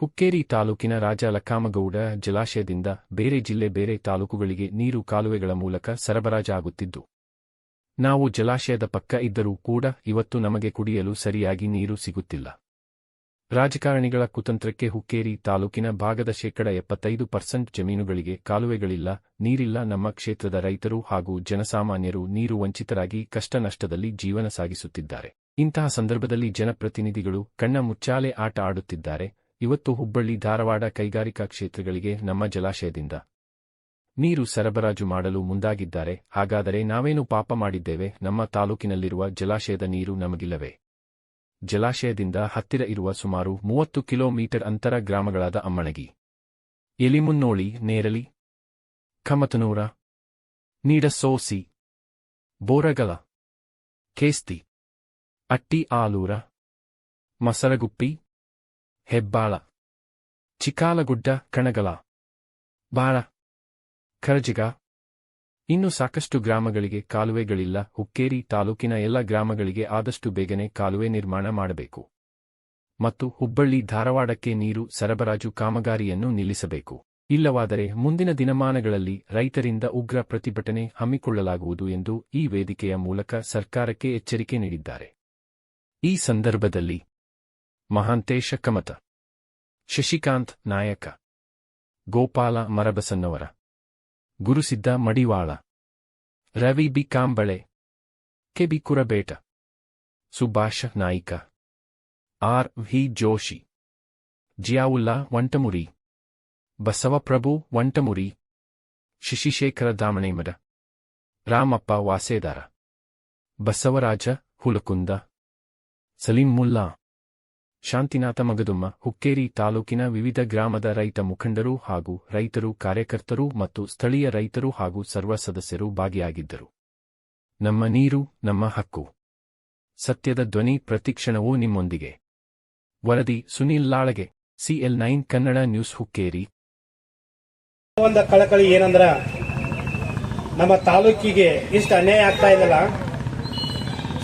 ಹುಕ್ಕೇರಿ ತಾಲೂಕಿನ ರಾಜ ಲಕ್ಕಾಮಗೌಡ ಜಲಾಶಯದಿಂದ ಬೇರೆ ಜಿಲ್ಲೆ ಬೇರೆ ತಾಲೂಕುಗಳಿಗೆ ನೀರು ಕಾಲುವೆಗಳ ಮೂಲಕ ಸರಬರಾಜಾಗುತ್ತಿದ್ದು ನಾವು ಜಲಾಶಯದ ಪಕ್ಕ ಇದ್ದರೂ ಕೂಡ ಇವತ್ತು ನಮಗೆ ಕುಡಿಯಲು ಸರಿಯಾಗಿ ನೀರು ಸಿಗುತ್ತಿಲ್ಲ. ರಾಜಕಾರಣಿಗಳ ಕುತಂತ್ರಕ್ಕೆ ಹುಕ್ಕೇರಿ ತಾಲೂಕಿನ ಭಾಗದ ಶೇಕಡ ಎಪ್ಪತ್ತೈದು ಪರ್ಸೆಂಟ್ ಜಮೀನುಗಳಿಗೆ ಕಾಲುವೆಗಳಿಲ್ಲ, ನೀರಿಲ್ಲ. ನಮ್ಮ ಕ್ಷೇತ್ರದ ರೈತರು ಹಾಗೂ ಜನಸಾಮಾನ್ಯರು ನೀರು ವಂಚಿತರಾಗಿ ಕಷ್ಟ ನಷ್ಟದಲ್ಲಿ ಜೀವನ ಸಾಗಿಸುತ್ತಿದ್ದಾರೆ. ಇಂತಹ ಸಂದರ್ಭದಲ್ಲಿ ಜನಪ್ರತಿನಿಧಿಗಳು ಕಣ್ಣ ಮುಚ್ಚಾಲೆ ಆಟ ಆಡುತ್ತಿದ್ದಾರೆ. ಇವತ್ತು ಹುಬ್ಬಳ್ಳಿ ಧಾರವಾಡ ಕೈಗಾರಿಕಾ ಕ್ಷೇತ್ರಗಳಿಗೆ ನಮ್ಮ ಜಲಾಶಯದಿಂದ. ನೀರು ಸರಬರಾಜು ಮಾಡಲು ಮುಂದಾಗಿದ್ದಾರೆ, ಹಾಗಾದರೆ ನಾವೇನು ಪಾಪ ಮಾಡಿದ್ದೇವೆ? ನಮ್ಮ ತಾಲೂಕಿನಲ್ಲಿರುವ ಜಲಾಶಯದ ನೀರು ನಮಗಿಲ್ಲವೇ? ಜಲಾಶಯದಿಂದ ಹತ್ತಿರ ಇರುವ ಸುಮಾರು ಮೂವತ್ತು ಕಿಲೋಮೀಟರ್ ಅಂತರ ಗ್ರಾಮಗಳಾದ ಅಮ್ಮಣಗಿ ಎಲಿಮುನ್ನೋಳಿ ನೇರಲಿ ಖಮತನೂರ ನೀಡಸೋಸಿ, ಬೋರಗಲ, ಕೇಸ್ತಿ ಅಟ್ಟಿ ಆಲೂರ ಮಸರಗುಪ್ಪಿ ಹೆಬ್ಬಾಳ. ಚಿಕಾಲಗುಡ್ಡ ಕಣಗಲ. ಬಾಳ. ಖರ್ಜಿಗ ಇನ್ನು ಸಾಕಷ್ಟು ಗ್ರಾಮಗಳಿಗೆ ಕಾಲುವೆಗಳಿಲ್ಲ. ಹುಕ್ಕೇರಿ ತಾಲೂಕಿನ ಎಲ್ಲ ಗ್ರಾಮಗಳಿಗೆ ಆದಷ್ಟು ಬೇಗನೆ ಕಾಲುವೆ ನಿರ್ಮಾಣ ಮಾಡಬೇಕು. ಮತ್ತು ಹುಬ್ಬಳ್ಳಿ ಧಾರವಾಡಕ್ಕೆ ನೀರು ಸರಬರಾಜು ಕಾಮಗಾರಿಯನ್ನು ನಿಲ್ಲಿಸಬೇಕು. ಇಲ್ಲವಾದರೆ ಮುಂದಿನ ದಿನಮಾನಗಳಲ್ಲಿ ರೈತರಿಂದ ಉಗ್ರ ಪ್ರತಿಭಟನೆ ಹಮ್ಮಿಕೊಳ್ಳಲಾಗುವುದು ಎಂದು ಈ ವೇದಿಕೆಯ ಮೂಲಕ ಸರ್ಕಾರಕ್ಕೆ ಎಚ್ಚರಿಕೆ ನೀಡಿದ್ದಾರೆ. ಈ ಸಂದರ್ಭದಲ್ಲಿ Mahantesh Kamat. Shashikant Nayak. Gopal Marabasannavar Gurusiddha Madiwal. Ravi B Kamble. K B Kurabet. Subhash Naik. R V Joshi. Ziaulla Vantamuri. Basavaprabhu Vantamuri. Shashishekhar Damanemad Ramappa Vasedar. Basavaraj Hulakund. Salim Mulla. Shantinath Magadum, Hukkeri ತಾಲೂಕಿನ ವಿವಿಧ ಗ್ರಾಮದ ರೈತ ಮುಖಂಡರು ಹಾಗೂ ರೈತರು ಕಾರ್ಯಕರ್ತರು ಮತ್ತು ಸ್ಥಳೀಯ ರೈತರು ಹಾಗೂ ಸರ್ವ ಸದಸ್ಯರು ಭಾಗಿಯಾಗಿದ್ದರು. ನಮ್ಮ ನೀರು, ನಮ್ಮ ಹಕ್ಕು. ಸತ್ಯದ ಧ್ವನಿ ಪ್ರತಿಕ್ಷಣವೂ ನಿಮ್ಮೊಂದಿಗೆ. ವರದಿ Sunil Lalage, CL nine Kannada news Hukkeri. ಒಂದು ಕಳಕಳಿ ಏನಂದ್ರ, ನಮ್ಮ ತಾಲೂಕಿಗೆ ಇಷ್ಟು ಅನ್ಯಾಯ ಆಗ್ತಾ ಇದೆಯಲ್ಲ,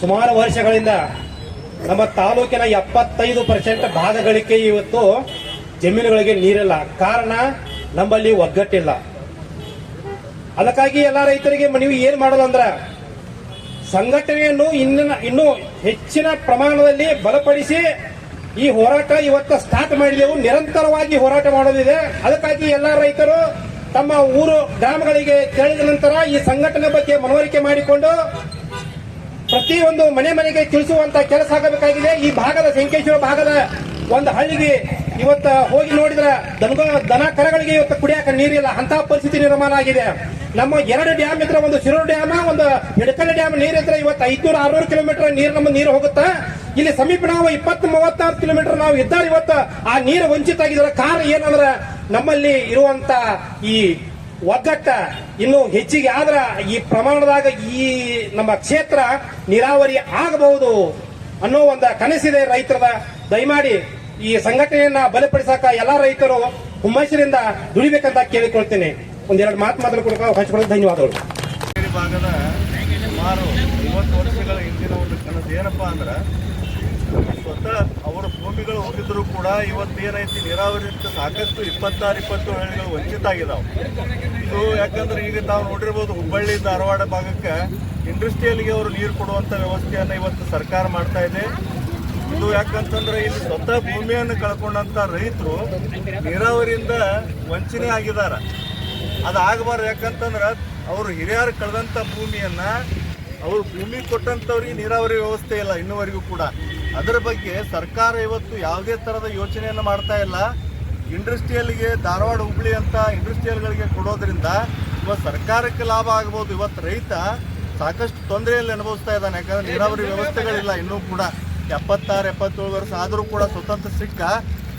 ಸುಮಾರು ವರ್ಷಗಳಿಂದ ನಮ್ಮ ತಾಲೂಕಿನ ಎಪ್ಪತ್ತೈದು ಪರ್ಸೆಂಟ್ ಭಾಗಗಳಿಗೆ ಇವತ್ತು ಜಮೀನುಗಳಿಗೆ ನೀರಿಲ್ಲ. ಕಾರಣ ನಮ್ಮಲ್ಲಿ ಒಗ್ಗಟ್ಟಿಲ್ಲ. ಅದಕ್ಕಾಗಿ ಎಲ್ಲ ರೈತರಿಗೆ ನೀವು ಏನ್ ಮಾಡೋದಂದ್ರ ಸಂಘಟನೆಯನ್ನು ಇನ್ನ ಇನ್ನೂ ಹೆಚ್ಚಿನ ಪ್ರಮಾಣದಲ್ಲಿ ಬಲಪಡಿಸಿ ಈ ಹೋರಾಟ ಇವತ್ತು ಸ್ಟಾರ್ಟ್ ಮಾಡಿದೆವು ನಿರಂತರವಾಗಿ ಹೋರಾಟ ಮಾಡೋದಿದೆ. ಅದಕ್ಕಾಗಿ ಎಲ್ಲ ರೈತರು ತಮ್ಮ ಊರು, ಗ್ರಾಮಗಳಿಗೆ ತೆರಳಿದ ನಂತರ ಈ ಸಂಘಟನೆ ಬಗ್ಗೆ ಮನವರಿಕೆ ಮಾಡಿಕೊಂಡು ಪ್ರತಿಯೊಂದು ಮನೆ ಮನೆಗೆ ತಿಳಿಸುವಂತ ಕೆಲಸ ಆಗಬೇಕಾಗಿದೆ. ಈ ಭಾಗದ ಸಂಕೇಶ್ವರ ಭಾಗದ ಒಂದು ಹಳ್ಳಿಗೆ ಇವತ್ತ ಹೋಗಿ ನೋಡಿದ್ರೆ ದನ ದನ ಕರಗಳಿಗೆ ಇವತ್ತು ಕುಡಿಯಾಕ ನೀರಿಲ್ಲ. ಅಂತ ಪರಿಸ್ಥಿತಿ ನಿರ್ಮಾಣ ಆಗಿದೆ. ನಮ್ಮ ಎರಡು ಡ್ಯಾಮ್ ಇದ್ರೆ ಒಂದು ಶಿರೂರು ಡ್ಯಾಮ್, ಒಂದು ಹಿಡಕಲ್ ಡ್ಯಾಮ್ ನೀರಿದ್ರೆ ಇವತ್ತು ಐದ್ನೂರ ಆರ್ನೂರು ಕಿಲೋಮೀಟರ್ ನೀರು ನಮ್ಮ ನೀರು ಹೋಗುತ್ತಾ. ಇಲ್ಲಿ ಸಮೀಪ ನಾವು ಇಪ್ಪತ್ತು ಮೂವತ್ತಾರು ಕಿಲೋಮೀಟರ್ ನಾವು ಇದ್ದಾರೆ ಇವತ್ತು ಆ ನೀರು ವಂಚಿತ ಆಗಿದ್ರೆ ಕಾರಣ ಏನಂದ್ರೆ ನಮ್ಮಲ್ಲಿ ಇರುವಂತ ಈ ಒಗ್ಗಟ್ಟ ಇನ್ನು ಹೆಚ್ಚಿಗೆ ಆದ್ರ ಈ ಪ್ರಮಾಣದಾಗ ಈ ನಮ್ಮ ಕ್ಷೇತ್ರ ನೀರಾವರಿ ಆಗಬಹುದು ಅನ್ನೋ ಒಂದು ಕನಸಿದೆ ರೈತರದ. ದಯಮಾಡಿ ಈ ಸಂಘಟನೆಯನ್ನ ಬಲಪಡಿಸಕ ಎಲ್ಲಾ ರೈತರು ಹುಮ್ಮಸ್ಸಿನಿಂದ ದುಡಿಬೇಕಂತ ಕೇಳಿಕೊಳ್ತೇನೆ. ಒಂದೆರಡು ಮಾತು ಮಾತ್ರ ಕೂಡ ಹಂಚ್ಕೊಳ್ಳೋದು ಧನ್ಯವಾದಗಳು. ಭಾಗದ ಸುಮಾರು ವರ್ಷಗಳ ಹಿಂದಿನ ಒಂದು ಕನಸು ಏನಪ್ಪಾ ಅಂದ್ರೆ ಸ್ವತಃ ಅವರ ಭೂಮಿಗಳು ಹೋಗಿದ್ರು ಕೂಡ ಇವತ್ತು ಏನೈತಿ ನೀರಾವರಿ ಸಾಕಷ್ಟು ಇಪ್ಪತ್ತಾರು, ಇಪ್ಪತ್ತು ಹಳ್ಳಿಗಳು ವಂಚಿತ ಆಗಿದಾವೆ. ಇದು ಯಾಕಂದ್ರೆ ಈಗ ತಾವು ನೋಡಿರ್ಬೋದು ಹುಬ್ಬಳ್ಳಿ, ಧಾರವಾಡ ಭಾಗಕ್ಕೆ ಇಂಡಸ್ಟ್ರಿಯಲ್ಗೆ ಅವರು ನೀರು ಕೊಡುವಂತ ವ್ಯವಸ್ಥೆಯನ್ನು ಇವತ್ತು ಸರ್ಕಾರ ಮಾಡ್ತಾ ಇದೆ. ಇದು ಯಾಕಂತಂದ್ರೆ ಇಲ್ಲಿ ಸ್ವತಃ ಭೂಮಿಯನ್ನು ಕಳ್ಕೊಂಡಂತ ರೈತರು ನೀರಾವರಿಯಿಂದ ವಂಚನೆ ಆಗಿದ್ದಾರೆ ಅದಾಗಬಾರ್ದು ಯಾಕಂತಂದ್ರೆ ಅವರು ಹಿರಿಯರು ಕಳೆದಂಥ ಭೂಮಿಯನ್ನು, ಅವರು ಭೂಮಿ ಕೊಟ್ಟಂಥವ್ರಿಗೆ ನೀರಾವರಿ ವ್ಯವಸ್ಥೆ ಇಲ್ಲ ಇನ್ನುವರೆಗೂ ಕೂಡ. ಅದರ ಬಗ್ಗೆ ಸರ್ಕಾರ ಇವತ್ತು ಯಾವುದೇ ಥರದ ಯೋಚನೆಯನ್ನು ಮಾಡ್ತಾ ಇಲ್ಲ. ಇಂಡಸ್ಟ್ರಿಯಲ್ಗೆ ಧಾರವಾಡ ಹುಬ್ಳಿ ಅಂತ ಇಂಡಸ್ಟ್ರಿಯಲ್ಗಳಿಗೆ ಕೊಡೋದ್ರಿಂದ ಇವತ್ತು ಸರ್ಕಾರಕ್ಕೆ ಲಾಭ ಆಗ್ಬೋದು. ಇವತ್ತು ರೈತ ಸಾಕಷ್ಟು ತೊಂದರೆಯಲ್ಲಿ ಅನುಭವಿಸ್ತಾ ಇದ್ದಾನೆ. ಯಾಕಂದ್ರೆ ನೀರಾವರಿ ವ್ಯವಸ್ಥೆಗಳಿಲ್ಲ. ಇನ್ನೂ ಕೂಡ ಎಪ್ಪತ್ತಾರು, ಎಪ್ಪತ್ತೇಳು ವರ್ಷ ಆದರೂ ಕೂಡ ಸ್ವತಂತ್ರ ಸಿಕ್ಕ.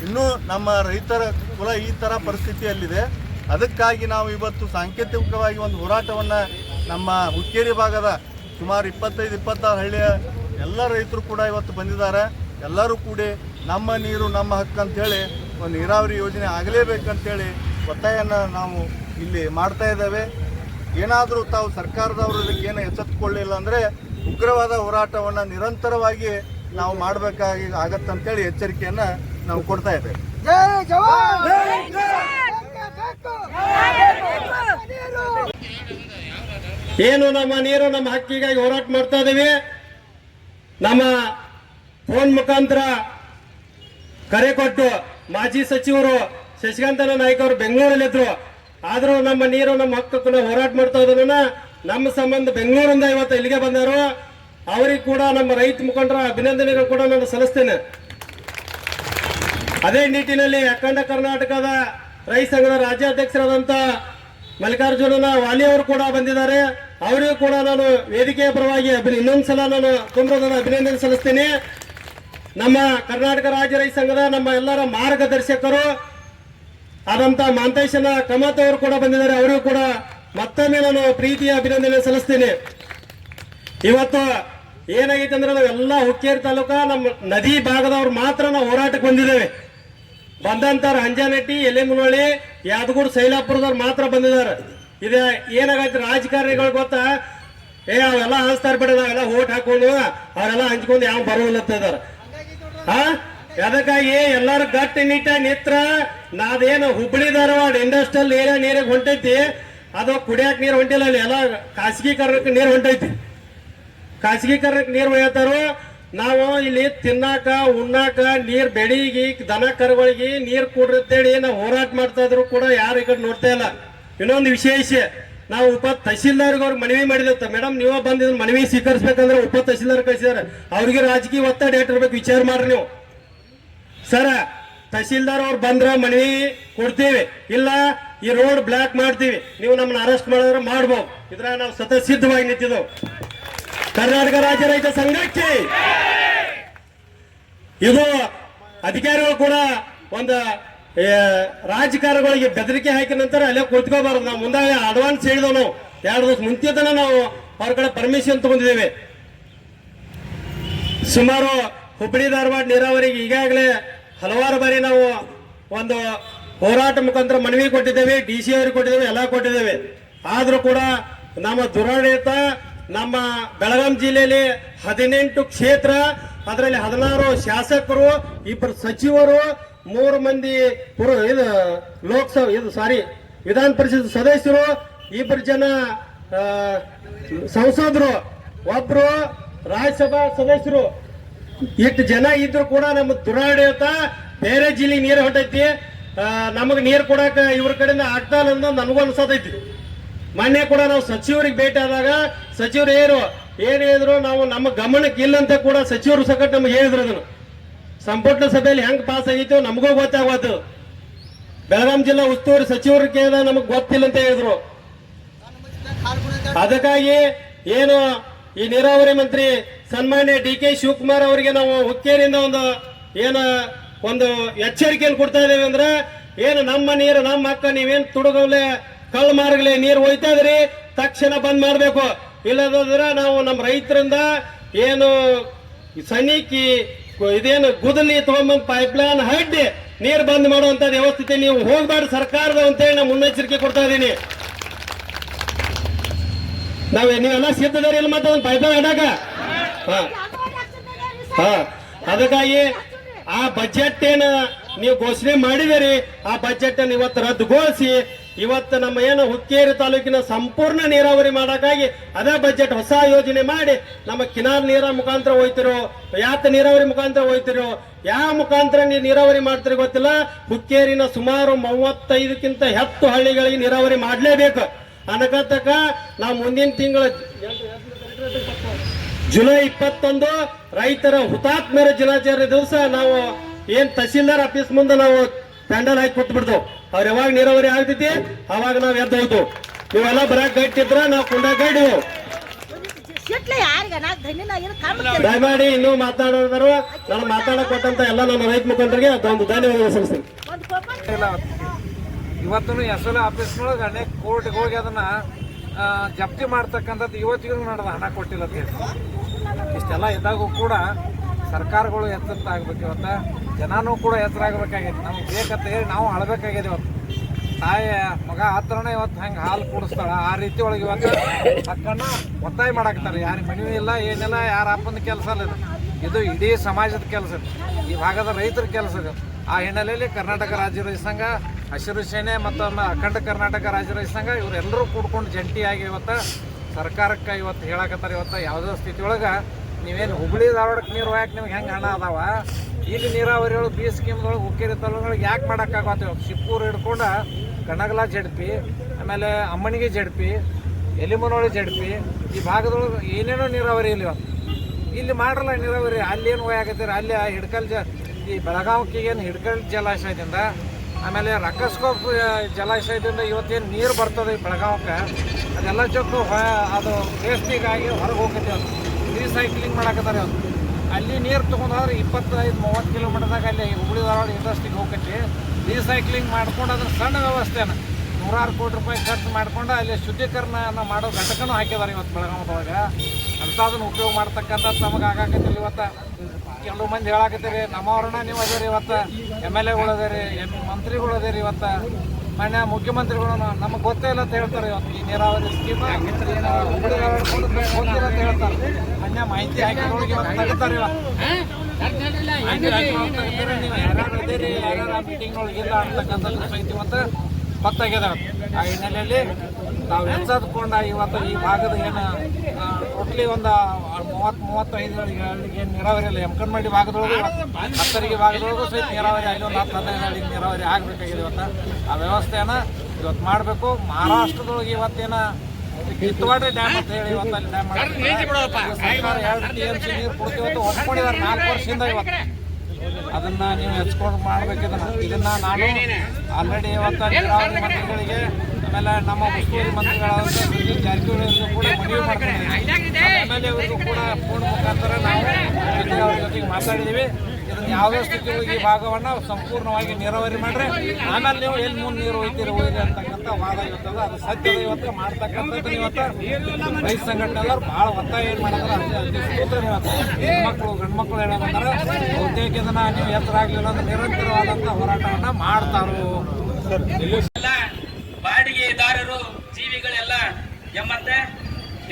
ಇನ್ನೂ ನಮ್ಮ ರೈತರ ಕುಲ ಈ ಥರ ಪರಿಸ್ಥಿತಿಯಲ್ಲಿದೆ. ಅದಕ್ಕಾಗಿ ನಾವು ಇವತ್ತು ಸಾಂಕೇತಿಕವಾಗಿ ಒಂದು ಹೋರಾಟವನ್ನು ನಮ್ಮ ಹುಕ್ಕೇರಿ ಭಾಗದ ಸುಮಾರು ಇಪ್ಪತ್ತೈದು, ಇಪ್ಪತ್ತಾರು ಹಳ್ಳಿಯ ಎಲ್ಲ ರೈತರು ಕೂಡ ಇವತ್ತು ಬಂದಿದ್ದಾರೆ. ಎಲ್ಲರೂ ಕೂಡಿ ನಮ್ಮ ನೀರು, ನಮ್ಮ ಹಕ್ಕು ಅಂತೇಳಿ ಒಂದು ನೀರಾವರಿ ಯೋಜನೆ ಆಗಲೇಬೇಕಂತೇಳಿ ಒತ್ತಾಯನ ನಾವು ಇಲ್ಲಿ ಮಾಡ್ತಾ ಇದ್ದೇವೆ. ಏನಾದರೂ ತಾವು ಸರ್ಕಾರದವರು ಇದಕ್ಕೆ ಏನು ಎಚ್ಚೆತ್ತುಕೊಳ್ಳಿಲ್ಲ ಅಂದರೆ ಉಗ್ರವಾದ ಹೋರಾಟವನ್ನು ನಿರಂತರವಾಗಿ ನಾವು ಮಾಡಬೇಕಾಗಿ ಆಗತ್ತಂತೇಳಿ ಎಚ್ಚರಿಕೆಯನ್ನು ನಾವು ಕೊಡ್ತಾ ಇದ್ದೇವೆ. ಏನು ನಮ್ಮ ನೀರು, ನಮ್ಮ ಹಕ್ಕಿಗಾಗಿ ಹೋರಾಟ ಮಾಡ್ತಾ ಇದ್ದೀವಿ ನಮ್ಮ ಫೋನ್ ಮುಖಾಂತರ ಕರೆ ಕೊಟ್ಟು ಮಾಜಿ ಸಚಿವರು ಶಶಿಕಾಂತನ ನಾಯ್ಕ ಅವರು ಬೆಂಗಳೂರಲ್ಲಿದ್ರು. ಆದರೂ ನಮ್ಮ ನೀರು, ನಮ್ಮ ಹಕ್ಕಕ್ಕೆ ಹೋರಾಟ ಮಾಡ್ತಾ ಇರೋದನ್ನ ನಮ್ಮ ಸಂಬಂಧ ಬೆಂಗಳೂರಿಂದ ಇವತ್ತು ಇಲ್ಲಿಗೆ ಬಂದರು ಅವರಿಗೆ ಕೂಡ ನಮ್ಮ ರೈತ ಮುಖಂಡರ ಅಭಿನಂದನೆಗಳು ಕೂಡ ನಾನು ಸಲ್ಲಿಸ್ತೇನೆ. ಅದೇ ನಿಟ್ಟಿನಲ್ಲಿ ಅಖಂಡ ಕರ್ನಾಟಕದ ರೈತ ಸಂಘದ ರಾಜ್ಯಾಧ್ಯಕ್ಷರಾದಂತ ಮಲ್ಲಿಕಾರ್ಜುನನ ವಾಲಿ ಅವರು ಕೂಡ ಬಂದಿದ್ದಾರೆ. ಅವರಿಗೂ ಕೂಡ ನಾನು ವೇದಿಕೆಯ ಪರವಾಗಿ ಇನ್ನೊಂದ್ಸಲ ನಾನು ತುಂಬದ ಅಭಿನಂದನೆ ಸಲ್ಲಿಸ್ತೀನಿ. ನಮ್ಮ ಕರ್ನಾಟಕ ರಾಜ್ಯ ರೈತ ಸಂಘದ ನಮ್ಮ ಎಲ್ಲರ ಮಾರ್ಗದರ್ಶಕರು ಆದಂತ ಮಾಂತೇಶನ ಕಮತ್ ಅವರು ಕೂಡ ಬಂದಿದ್ದಾರೆ. ಅವರಿಗೂ ಕೂಡ ಮತ್ತೊಮ್ಮೆ ನಾನು ಪ್ರೀತಿಯ ಅಭಿನಂದನೆ ಸಲ್ಲಿಸ್ತೀನಿ. ಇವತ್ತು ಏನಾಗೈತೆ ಅಂದ್ರೆ ನಾವೆಲ್ಲ ಹುಕ್ಕೇರಿ ತಾಲೂಕ ನಮ್ಮ ನದಿ ಭಾಗದವ್ರು ಮಾತ್ರ ನಾವು ಹೋರಾಟಕ್ಕೆ ಬಂದಿದ್ದೇವೆ. ಬಂದಂತಾರ ಹಂಜಾನೆಟ್ಟಿ ಎಲೆಮುನೊಳ್ಳಿ ಯಾದಗೂರು, ಸೈಲಾಪುರದವ್ರು ಮಾತ್ರ ಬಂದಿದ್ದಾರೆ. ಇದು, ಏನಾಗೈತಿ ರಾಜಕಾರಣಿಗಳು ಗೊತ್ತಾ? ಏ, ಅವೆಲ್ಲ ಹಂಚ್ತಾರ ಬಿಡ, ನಾವೆಲ್ಲ ಓಟ್ ಹಾಕೊಂಡು ಅವರೆಲ್ಲ ಹಂಚ್ಕೊಂಡು ಯಾವ ಬರೋಲ್ಲತ್ತಿದಾರ ಹಾ ಅದಕ್ಕಾಗಿ ಎಲ್ಲಾರು ಗಟ್ಟಿ ನಿಟ್ಟ ನಿತ್ರ, ನಾವೇನು ಹುಬ್ಬಳ್ಳಿ ಧಾರವಾಡ ಇಂಡಸ್ಟ್ರಿಯಲ್ ಏರಿಯಾ ನೀರಿಗೆ ಹೊಂಟೈತಿ, ಅದು ಕುಡಿಯಕ್ ನೀರು ಹೊಂಟಿಲ್ಲ, ಅಲ್ಲಿ ಎಲ್ಲ ಖಾಸಗೀಕರಣಕ್ಕೆ ನೀರು ಹೊಂಟೈತಿ. ಖಾಸಗೀಕರಣಕ್ಕೆ ನೀರು ಒಯ್ಯತಾರೋ ನಾವು ಇಲ್ಲಿ ತಿನ್ನಾಕ, ಉಣ್ಣಾಕ, ನೀರ್ ಬೆಳಿಗಿ ದನ ಕರುಗಳಿಗೆ ನೀರ್ ಕೊಡ್ರಿ ಅಂತೇಳಿ ನಾವು ಹೋರಾಟ ಮಾಡ್ತಾ ಇದ್ರು ಕೂಡ ಯಾರು ಈ ಕಡೆ ನೋಡ್ತಾ ಇಲ್ಲ. ಇನ್ನೊಂದು ವಿಶೇಷ, ನಾವು ಉಪ ತಹಶೀಲ್ದಾರ್ಗೆ ಅವ್ರಿಗೆ ಮನವಿ ಮಾಡಿದತ್ತ. ಮೇಡಮ್, ನೀವು ಬಂದಿದ್ರೆ ಮನವಿ ಸ್ವೀಕರಿಸ್ಬೇಕಂದ್ರೆ ಉಪ ತಹಶೀಲ್ದಾರ್ ಕಳಿಸಿದಾರೆ. ಅವ್ರಿಗೆ ರಾಜಕೀಯ ಒತ್ತಡ ಇಟ್ಟಿರ್ಬೇಕು ವಿಚಾರ ಮಾಡ್ರಿ ನೀವು. ಸರ, ತಹಶೀಲ್ದಾರ್ ಅವ್ರು ಬಂದ್ರ ಮನವಿ ಕೊಡ್ತೀವಿ. ಇಲ್ಲ, ಈ ರೋಡ್ ಬ್ಲಾಕ್ ಮಾಡ್ತೀವಿ. ನೀವು ನಮ್ಮನ್ನ ಅರೆಸ್ಟ್ ಮಾಡಿದ್ರೆ ಮಾಡ್ಬೋದು. ಇದ್ರ ನಾವು ಸತಸಿದ್ಧವಾಗಿ ನಿಂತಿದ್ದೆವು ಕರ್ನಾಟಕ ರಾಜ್ಯ ರೈತ ಸಂಘಕ್ಕೆ ಇದು ಅಧಿಕಾರಿಗಳು ಕೂಡ ಒಂದು ರಾಜಕಾರಣಿಗಳಿಗೆ ಬೆದರಿಕೆ ಹಾಕಿದ ನಂತರ ಅಲ್ಲೇ ಕುಳಿತುಕೋಬಾರದು ನಾವು ಮುಂದಾಗೆ ಅಡ್ವಾನ್ಸ್ ಹೇಳಿದವು ಎರಡು ದಿವಸ ನಾವು ಅವ್ರ ಕಡೆ ಪರ್ಮಿಷನ್ ತಗೊಂಡಿದ್ದೇವೆ. ಸುಮಾರು ಹುಬ್ಬಳ್ಳಿ, ಧಾರವಾಡ ನೀರಾವರಿಗೆ ಈಗಾಗಲೇ ಹಲವಾರು ಬಾರಿ ನಾವು ಒಂದು ಹೋರಾಟ ಮುಖಾಂತರ ಮನವಿ ಕೊಟ್ಟಿದ್ದೇವೆ. ಡಿ ಸಿ ಅವರಿಗೆ ಕೊಟ್ಟಿದ್ದೇವೆ, ಎಲ್ಲ ಕೊಟ್ಟಿದ್ದೇವೆ. ಆದರೂ ಕೂಡ ನಮ್ಮ ದುರಾಡಳಿತ, ನಮ್ಮ ಬೆಳಗಾಂ ಜಿಲ್ಲೆಯಲ್ಲಿ ಹದಿನೆಂಟು ಕ್ಷೇತ್ರ, ಅದರಲ್ಲಿ ಹದಿನಾರು ಶಾಸಕರು ಇಬ್ಬರು ಸಚಿವರು ಮೂರು ಮಂದಿ ಇದು ಲೋಕಸಭೆ, ಇದು ಸಾರಿ, ವಿಧಾನ ಪರಿಷತ್ ಸದಸ್ಯರು, ಇಬ್ಬರು ಜನ ಸಂಸದರು, ಒಬ್ರು ರಾಜ್ಯಸಭಾ ಸದಸ್ಯರು. ಇಷ್ಟು ಜನ ಇದ್ರು ಕೂಡ ನಮ್ಮ ದುರಾಡಳಿತ ಬೇರೆ ಜಿಲ್ಲೆ ನೀರು ಹೊಂಟೈತಿ. ನಮಗೆ ನೀರು ಕೊಡಕ ಇವ್ರ ಕಡೆಯಿಂದ ಆಗ್ತಾ ಇಲ್ಲ ನನಗೂ ಅನ್ಸತೈತಿ. ಮೊನ್ನೆ ಕೂಡ ನಾವು ಸಚಿವರಿಗೆ ಭೇಟಿ ಆದಾಗ ಸಚಿವರು ಏನು, ಏನ್ ಹೇಳಿದ್ರು ನಾವು ನಮ್ಮ ಗಮನಕ್ಕೆ ಇಲ್ಲಂತ ಕೂಡ ಸಚಿವರು ಸಕಟ್ ನಮ್ಗೆ ಹೇಳಿದ್ರು ಅದನ್ನು ಸಂಪುಟ ಸಭೆಯಲ್ಲಿ ಹೆಂಗ್ ಪಾಸ್ ಆಗಿತ್ತು ನಮಗೂ ಗೊತ್ತಾಗೋದು. ಬೆಳಗಾಂ ಜಿಲ್ಲಾ ಉಸ್ತುವಾರಿ ಸಚಿವರು ಕೇಳಿದ ನಮಗ್ ಗೊತ್ತಿಲ್ಲ ಅಂತ ಹೇಳಿದ್ರು. ಅದಕ್ಕಾಗಿ ಏನು ಈ ನೀರಾವರಿ ಮಂತ್ರಿ ಸನ್ಮಾನ್ಯ ಡಿ ಕೆ ಶಿವಕುಮಾರ್ ಅವರಿಗೆ ನಾವು ಹುಕ್ಕೇರಿಯಿಂದ ಒಂದು ಏನು ಒಂದು ಎಚ್ಚರಿಕೆಯನ್ನು ಕೊಡ್ತಾ ಇದ್ದೇವೆ ಅಂದ್ರೆ, ಏನು ನಮ್ಮ ನೀರು, ನಮ್ಮ ಹಕ್ಕ, ನೀವೇನು ತುಡುಗವ್ಲೆ ಕಳ್ಳ ಮಾರ್ಗಲೇ ನೀರು ಹೋಯ್ತಾ ಇದ್ರಿ ತಕ್ಷಣ ಬಂದ್ ಮಾಡಬೇಕು. ಇಲ್ಲದಂದ್ರೆ ನಾವು ನಮ್ಮ ರೈತರಿಂದ ಏನು ಸನಿಕಿ ಇದೇನು ಗುದಲಿ ತಗೊಂಬಂದ್ ಪೈಪ್ ಲೈನ್ ಹಡ್ಡಿ ನೀರು ಬಂದ್ ಮಾಡುವಂತ ವ್ಯವಸ್ಥೆ ನೀವು ಹೋಗ್ಬಾರ್ದು ಸರ್ಕಾರದ ಅಂತೇಳಿ ನಾ ಮುನ್ನೆಚ್ಚರಿಕೆ ಕೊಡ್ತಾ ಇದ್ದೀನಿ ನಾವೇ ನೀವೆಲ್ಲ ಸಿದ್ಧದಾರಿ ಇಲ್ಲ ಮತ್ತೆ ಒಂದು ಪೈಪ್ ಲೈನ್ ಹಾ. ಅದಕ್ಕಾಗಿ ಆ ಬಜೆಟ್ ಏನ ನೀವು ಘೋಷಣೆ ಮಾಡಿದಿರಿ ಆ ಬಜೆಟ್ ಇವತ್ತು ರದ್ದುಗೊಳಿಸಿ ಇವತ್ತು ನಮ್ಮ ಏನು ಹುಕ್ಕೇರಿ ತಾಲೂಕಿನ ಸಂಪೂರ್ಣ ನೀರಾವರಿ ಮಾಡೋಕ್ಕಾಗಿ ಅದೇ ಬಜೆಟ್ ಹೊಸ ಯೋಜನೆ ಮಾಡಿ ನಮ್ಮ ಕಿನಾರ್ ನೀರ ಮುಖಾಂತರ ಹೋಯ್ತಿರೋ ಯಾತ ನೀರಾವರಿ ಮುಖಾಂತರ ಹೋಯ್ತಿರೋ ಯಾವ ಮುಖಾಂತರ ನೀವು ನೀರಾವರಿ ಮಾಡ್ತೀರಿ ಗೊತ್ತಿಲ್ಲ? ಹುಕ್ಕೇರಿನ ಸುಮಾರು ಮೂವತ್ತೈದಕ್ಕಿಂತ ಹತ್ತು ಹಳ್ಳಿಗಳಿಗೆ ನೀರಾವರಿ ಮಾಡಲೇಬೇಕು. ಅನಕತಕ ನಾವು ಮುಂದಿನ ತಿಂಗಳ ಜುಲೈ ಇಪ್ಪತ್ತೊಂದು ರೈತರ ಹುತಾತ್ಮರ ದಿನಾಚರಣೆ ದಿವಸ ನಾವು ಏನ್ ತಹಸೀಲ್ದಾರ್ ಆಫೀಸ್ ಮುಂದೆ ನಾವು ಪ್ಯಾಂಡಲ್ ಹಾಕಿ ಕೊಟ್ಟು ಬಿಡ್ತೇವೆ ಅವ್ರ ಯಾವಾಗ ನೀರಾವರಿ ಆಗ್ತೈತಿ? ಅವಾಗ ನಾವ್ ಎದ್ದ ಹೋಯ್ತು. ನೀವೆಲ್ಲ ಬರಾಕ್ ಗಟ್ಟಿದ್ರ ನಾವು ಕುಂಡ ಗಡ್ಡು ಸಿಟ್ಲೆ ಯಾರಿಗ? ನಾ ಧನಿನ ಏನು ಕಾಮ ದಯಮಾಡಿ ಇನ್ನೂ ಮಾತಾಡೋದ್ರು ನಾನು ಮಾತಾಡಕ್ ಕೊಟ್ಟಂತ ಎಲ್ಲ ನನ್ನ ರೈತ ಮುಖಂಡರಿಗೆ ಒಂದು ಧನ್ಯವಾದ ಸಲ್ಲಿಸ್ತೀನಿ ಇವತ್ತು ಎಸ್ ಎಲ್ ಆಫೀಸ್ನೊಳಗೆ ಅನೇಕ ಕೋರ್ಟ್ಗೆ ಹೋಗಿ ಅದನ್ನ ಜಪ್ತಿ ಮಾಡ್ತಕ್ಕಂಥದ್ದು ಇವತ್ತಿಗೂ ನಡೆದ ಹಣ ಕೊಟ್ಟಿಲ್ಲ ಇಷ್ಟೆಲ್ಲ ಇದ್ದಾಗೂ ಕೂಡ ಸರ್ಕಾರಗಳು ಎತ್ತಂತ ಆಗ್ಬೇಕು ಇವತ್ತು. ಜನನೂ ಕೂಡ ಎತ್ತರ ಆಗ್ಬೇಕಾಗೈತಿ ನಮ್ಗೆ ಬೇಕಂತ ಹೇಳಿ ನಾವು ಅಳಬೇಕಾಗಿದೆ ಇವತ್ತು. ತಾಯಿ, ಮಗ ಹತ್ರನೇ ಇವತ್ತು ಹಂಗೆ ಹಾಲು ಕೂಡಿಸ್ತಾಳೆ. ಆ ರೀತಿ ಒಳಗೆ ಇವತ್ತು ಮಕ್ಕಳನ್ನ ಒತ್ತಾಯ ಮಾಡಾಕ್ತಾರೆ. ಯಾರಿಗೆ ಮನವಿ ಇಲ್ಲ, ಏನಿಲ್ಲ, ಯಾರ ಅಪ್ಪನ ಕೆಲಸ ಅಲ್ಲ ಇದು. ಇಡೀ ಸಮಾಜದ ಕೆಲಸ ಈ ಭಾಗದ ರೈತರ ಕೆಲಸ ಇದು. ಆ ಹಿನ್ನೆಲೆಯಲ್ಲಿ ಕರ್ನಾಟಕ ರಾಜ್ಯ ರೈತ ಸಂಘ, ಹಸಿರು ಸೇನೆ ಮತ್ತು ಅಖಂಡ ಕರ್ನಾಟಕ ರಾಜ್ಯ ರೈತ ಸಂಘ, ಇವರೆಲ್ಲರೂ ಕೂಡ್ಕೊಂಡು ಜಂಟಿಯಾಗಿ ಇವತ್ತು ಸರ್ಕಾರಕ್ಕೆ ಇವತ್ತು ಹೇಳಕತ್ತಾರೆ. ಇವತ್ತು ಯಾವುದೋ ಸ್ಥಿತಿ ಒಳಗೆ ನೀವೇನು ಹುಬ್ಳಿ ಧಾರವಾಡಕ್ಕೆ ನೀರು ಹೋಯಕ್ಕೆ ನಿಮ್ಗೆ ಹೆಂಗೆ ಹಣ ಅದಾವ? ಇಲ್ಲಿ ನೀರಾವರಿ ಒಳಗೆ ಬಿ ಸ್ಕೀಮ್ದೊಳಗೆ ಹುಕ್ಕೇರಿ ತಾಲೂಕೊಳಗೆ ಯಾಕೆ ಮಾಡೋಕ್ಕಾಗತ್ತೆ ಶಿಪ್ಪೂರು ಹಿಡ್ಕೊಂಡು ಕಣಗಲ ಜಡ್ಪಿ, ಆಮೇಲೆ ಅಮ್ಮನಿಗೆ ಜಡ್ಪಿ, ಎಲಿಮನೊಳಿ ಜಡ್ಪಿ, ಈ ಭಾಗದೊಳಗೆ ಏನೇನೋ ನೀರಾವರಿ ಇಲ್ಲಿ ಇಲ್ಲಿ ಮಾಡ್ರಲ್ಲ ನೀರಾವರಿ, ಅಲ್ಲಿ ಏನು ಹೋಯಾಕತ್ತೀರ ಅಲ್ಲಿ ಹಿಡ್ಕಲ್ ಜ, ಈ ಬೆಳಗಾವಿಗೇನು ಹಿಡ್ಕಲ್ ಜಲಾಶಯದಿಂದ, ಆಮೇಲೆ ರಕ್ಕಸ್ಕೋಪ್ ಜಲಾಶಯದಿಂದ ಇವತ್ತೇನು ನೀರು ಬರ್ತದೆ ಈ ಬೆಳಗಾವಕ್ಕೆ ಅದೆಲ್ಲ ಹೊ ಅದು ವೇಸ್ಟಿಗಾಗಿ ಹೊರಗೆ ಹೋಗತ್ತೆ ಅದು. ರೀಸೈಕ್ಲಿಂಗ್ ಮಾಡಾಕತ್ತಾರೆ ಅದು ಅಲ್ಲಿ ನೀರು ತೊಗೊಂಡ್ರೆ ಇಪ್ಪತ್ತೈದು, ಮೂವತ್ತು ಕಿಲೋಮೀಟರ್ದಾಗ ಅಲ್ಲಿ ಹುಬ್ಳಿ ಧಾರವಾಡ ಇಂಡಸ್ಟ್ರಿಗೆ ಹೋಗಕ್ಕೆ ರೀಸೈಕ್ಲಿಂಗ್ ಮಾಡ್ಕೊಂಡು ಅದ್ರ ಸಣ್ಣ ವ್ಯವಸ್ಥೆನ ನೂರಾರು ಕೋಟಿ ರೂಪಾಯಿ ಖರ್ಚು ಮಾಡ್ಕೊಂಡು ಅಲ್ಲಿ ಶುದ್ಧೀಕರಣ ಮಾಡೋ ಘಟಕನೂ ಹಾಕಿದ್ದಾರೆ ಇವತ್ತು ಬೆಳಗಾವದೊಳಗೆ ಅಂಥದನ್ನು ಉಪಯೋಗ ಮಾಡ್ತಕ್ಕಂಥದ್ದು ನಮಗೆ ಆಗಾಕತ್ತಿಲ್ಲ ಇವತ್ತು. ಕೆಲವು ಮಂದಿ ಹೇಳಾಕತ್ತೀರಿ, ನಮ್ಮವ್ರನ್ನ ನೀವು ಅದೇರಿ ಇವತ್ತು. ಎಂ ಎಲ್ ಎಗಳು ಅದೇರಿ ಎಂ ಮಂತ್ರಿಗಳು ಅದೇರಿ ಇವತ್ತು. ಮಾನ್ಯ ಮುಖ್ಯಮಂತ್ರಿಗಳು ನಮಗೆ ಗೊತ್ತೇ ಇಲ್ಲ ಅಂತ ಹೇಳ್ತಾರೆ ಈ ನೀರಾವರಿ ಸ್ಕೀಮ್. ಗೊತ್ತಿಲ್ಲ ಅಂತ ಹೇಳ್ತಾರೆ. ಮಾನ್ಯ ಮಾಹಿತಿ ಹಾಕಿದೊಳಗೆ ಇವತ್ತು. ನೀವು ಯಾರ್ಯಾರು ಅದೇರಿ ಯಾರ್ಯಾರು ಮೀಟಿಂಗ್ನೊಳಗೆ ಇಲ್ಲ ಅಂತಕ್ಕಂಥದ್ದು ಸಹಿತ ಇವತ್ತು. ಗೊತ್ತಾಗ್ಯದ ಆ ಹಿನ್ನೆಲೆಯಲ್ಲಿ ನಾವು ಎಚ್ಚೆತ್ಕೊಂಡ ಇವತ್ತು ಈ ಭಾಗದ ಏನು ಟೋಟ್ಲಿ ಒಂದು ಮೂವತ್ತು ಮೂವತ್ತೈದು ಏನು ನೀರಾವರಿ ಇಲ್ಲ. ಎಮ್ಕನ್ಮಂಡಿ ಭಾಗದೊಳಗೆ ಹತ್ತರಿಗೆ ಭಾಗದೊಳಗೂ ಸಹಿತ ನೀರಾವರಿ ಆಗಿ ಒಂದು ಹತ್ತು ಹದಿನೈದು ಹಳ್ಳಿಗೆ ನೀರಾವರಿ ಆಗಬೇಕಾಗಿದೆ ಇವತ್ತು. ಆ ವ್ಯವಸ್ಥೆನ ಇವತ್ತು ಮಾಡಬೇಕು. ಮಹಾರಾಷ್ಟ್ರದೊಳಗೆ ಇವತ್ತೇನ ಕಿತ್ತವಾಡ ಡ್ಯಾಮ್ ಅಂತ ಹೇಳಿ ಇವತ್ತು ಅಲ್ಲಿ ಡ್ಯಾಮ್ ಸರ್ಕಾರ ಎರಡು ಟಿ ಎಂ ಸಿ ನೀರು ನಾಲ್ಕು ವರ್ಷದಿಂದ ಇವತ್ತು. ಅದನ್ನ ನೀವು ಹೆಚ್ಕೊಂಡು ಮಾಡ್ಬೇಕಿದ್ರೆ ಇದನ್ನ. ಇದನ್ನ ನಾನು ಆಲ್ರೆಡಿ ಇವತ್ತು ನೀರಾವರಿ ಮಂತ್ರಿಗಳಿಗೆ ಆಮೇಲೆ ನಮ್ಮ ಮುಖ್ಯಮಂತ್ರಿ ಮಂತ್ರಿಗಳಾದ ಸುದೀಪ್ ಜಾರಕಿಹೊಳಿ ಅವರಿಗೂ ಕೂಡ ಮನವಿ ಕೂಡ ಫೋನ್ ಮುಖಾಂತರ ನಾವು ಅವ್ರ ಜೊತೆಗೆ ಮಾತಾಡಿದ್ದೀವಿ ಇದನ್ನು ಯಾವುದೇ ಸ್ಥಿತಿಯೊಳಗೆ ಈ ಭಾಗವನ್ನ ಸಂಪೂರ್ಣವಾಗಿ ನೀರಾವರಿ ಮಾಡ್ರೆ ಆಮೇಲೆ ನೀವು ಎಲ್ಲಿ ಮುಂದೆ ನೀರು ಹೋಯ್ತೀರಿ ಹೋಯ್ರಿ ಅಂತಕ್ಕಂಥ ವಾದ ಇರ್ತದೆ. ಅದು ಸತ್ಯದ ಇವತ್ತು ಮಾಡ್ತಕ್ಕಂಥದ್ದು ಇವತ್ತು. ರೈತ ಸಂಘಟನೆ ಎಲ್ಲರೂ ಭಾಳ ಒತ್ತಾಯ ಏನು ಮಾಡಿದ್ರೆ ಮಕ್ಕಳು ಗಂಡು ಮಕ್ಕಳು ಹೇಳೋದಂದ್ರೆ ಬಹುತೇಕ ಜನ ನೀವು ಎತ್ತರಾಗಲಿಲ್ಲ ಅಂದ್ರೆ ನಿರಂತರವಾದಂಥ ಹೋರಾಟವನ್ನ ಮಾಡ್ತಾರೋ ಎಲ್ಲ ಬಾಡಿಗೆದಾರರು ಜೀವಿಗಳೆಲ್ಲ ಎಂಬಂತೆ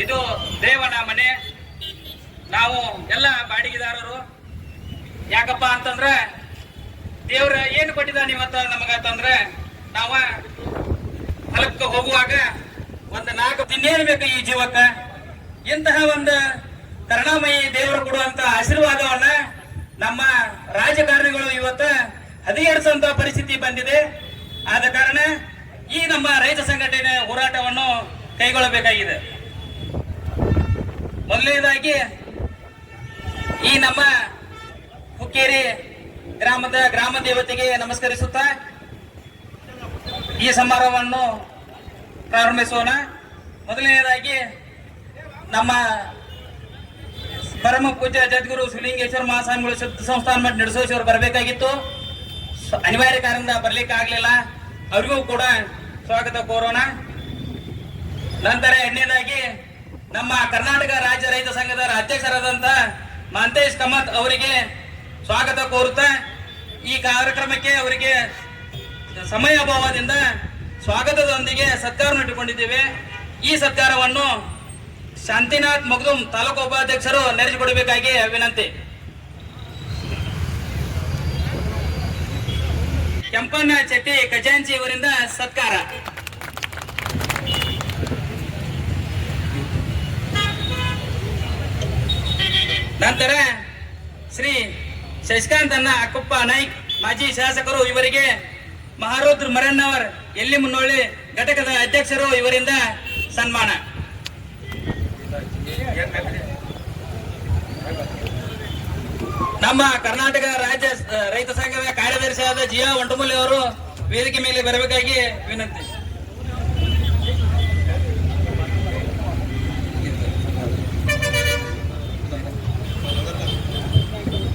ಇದು ದೇವನ ಮನೆ. ನಾವು ಎಲ್ಲ ಬಾಡಿಗೆದಾರರು. ಯಾಕಪ್ಪ ಅಂತಂದ್ರೆ ದೇವ್ರ ಏನು ಕೊಟ್ಟಿದ್ದಾನೆ ಇವತ್ತ ನಮಗಂತಂದ್ರೆ ನಾವ ಹೊಲಕ್ಕೆ ಹೋಗುವಾಗ ಒಂದು ನಾಲ್ಕು ಇನ್ನೇನು ಬೇಕು ಈ ಜೀವಕ್ಕ? ಇಂತಹ ಒಂದು ಕರುಣಾಮಯಿ ದೇವರು ಕೊಡುವಂತ ಆಶೀರ್ವಾದವನ್ನ ನಮ್ಮ ರಾಜಕಾರಣಿಗಳು ಇವತ್ತ ಹದಿಹರಿಸುವಂತ ಪರಿಸ್ಥಿತಿ ಬಂದಿದೆ. ಆದ ಕಾರಣ ಈ ನಮ್ಮ ರೈತ ಸಂಘಟನೆ ಹೋರಾಟವನ್ನು ಕೈಗೊಳ್ಳಬೇಕಾಗಿದೆ. ಮೊದಲನೇದಾಗಿ ಈ ನಮ್ಮ ಹುಕ್ಕೇರಿ ಗ್ರಾಮದ ಗ್ರಾಮ ದೇವತೆಗೆ ನಮಸ್ಕರಿಸುತ್ತಾ ಈ ಸಮಾರಂಭವನ್ನು ಪ್ರಾರಂಭಿಸೋಣ. ಮೊದಲನೇದಾಗಿ ನಮ್ಮ ಪರಮ ಪೂಜ್ಯ ಜದ್ಗುರು ಶ್ರೀಲಿಂಗೇಶ್ವರ ಮಹಾಸ್ವಾಮಿಗಳು ಸಂಸ್ಥಾನ ಮಠ ನಡೆಸೋಶವ್ರು ಬರಬೇಕಾಗಿತ್ತು. ಅನಿವಾರ್ಯ ಕಾರಣದಿಂದ ಬರ್ಲಿಕ್ಕೆ ಆಗಲಿಲ್ಲ ಅವರಿಗೂ ಕೂಡ ಸ್ವಾಗತ ಕೋರೋಣ. ನಂತರ ಎರಡನೇದಾಗಿ ನಮ್ಮ ಕರ್ನಾಟಕ ರಾಜ್ಯ ರೈತ ಸಂಘದ ಅಧ್ಯಕ್ಷರಾದಂತ ಮಹಂತೇಶ್ ಕಮತ್ ಅವರಿಗೆ ಸ್ವಾಗತ ಕೋರುತ್ತಾ ಈ ಕಾರ್ಯಕ್ರಮಕ್ಕೆ ಅವರಿಗೆ ಸಮಯ ಅಭಾವದಿಂದ ಸ್ವಾಗತದೊಂದಿಗೆ ಸತ್ಕಾರವನ್ನು ಇಟ್ಟುಕೊಂಡಿದ್ದೇವೆ. ಈ ಸತ್ಕಾರವನ್ನು ಶಾಂತಿನಾಥ್ ಮಗ್ದುಮ್ ತಾಲೂಕು ಉಪಾಧ್ಯಕ್ಷರು ನೆರೆಸಿಕೊಡಬೇಕಾಗಿ ವಿನಂತಿ. ಕೆಂಪಣ್ಣ ಚೆಟ್ಟಿ ಖಜಾಂಚಿ ಅವರಿಂದ ಸತ್ಕಾರ. ನಂತರ ಶ್ರೀ ಶಶಿಕಾಂತ್ ಅನ್ನ ಅಕ್ಕಪ್ಪ ನಾಯ್ಕ್, ಮಾಜಿ ಶಾಸಕರು ಇವರಿಗೆ ಮಹಾರೋದ್ರ ಮರಣ್ಣವರ್ ಎಲ್ಲಿ ಮುನ್ನೋಳಿ ಘಟಕದ ಅಧ್ಯಕ್ಷರು ಇವರಿಂದ ಸನ್ಮಾನ. ನಮ್ಮ ಕರ್ನಾಟಕ ರಾಜ್ಯ ರೈತ ಸಂಘದ ಕಾರ್ಯದರ್ಶಿಯಾದ ಜಿಯಾ ಒಂಟಮೂಲಿ ಅವರು ವೇದಿಕೆ ಮೇಲೆ ಬರಬೇಕಾಗಿ ವಿನಂತಿ.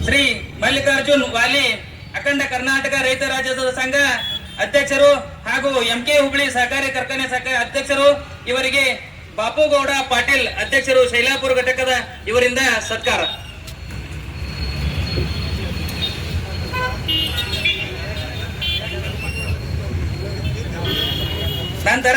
ಶ್ರೀ ಮಲ್ಲಿಕಾರ್ಜುನ್ ವಾಲಿ ಅಖಂಡ ಕರ್ನಾಟಕ ರೈತ ರಾಜ್ಯದ ಸಂಘ ಅಧ್ಯಕ್ಷರು ಹಾಗೂ ಎಂಕೆ ಹುಬ್ಳಿ ಸಹಕಾರಿ ಕಾರ್ಖಾನೆ ಸಹಕಾರಿ ಅಧ್ಯಕ್ಷರು, ಇವರಿಗೆ ಬಾಪುಗೌಡ ಪಾಟೀಲ್ ಅಧ್ಯಕ್ಷರು ಶೈಲಾಪುರ ಘಟಕದ ಇವರಿಂದ ಸತ್ಕಾರ. ನಂತರ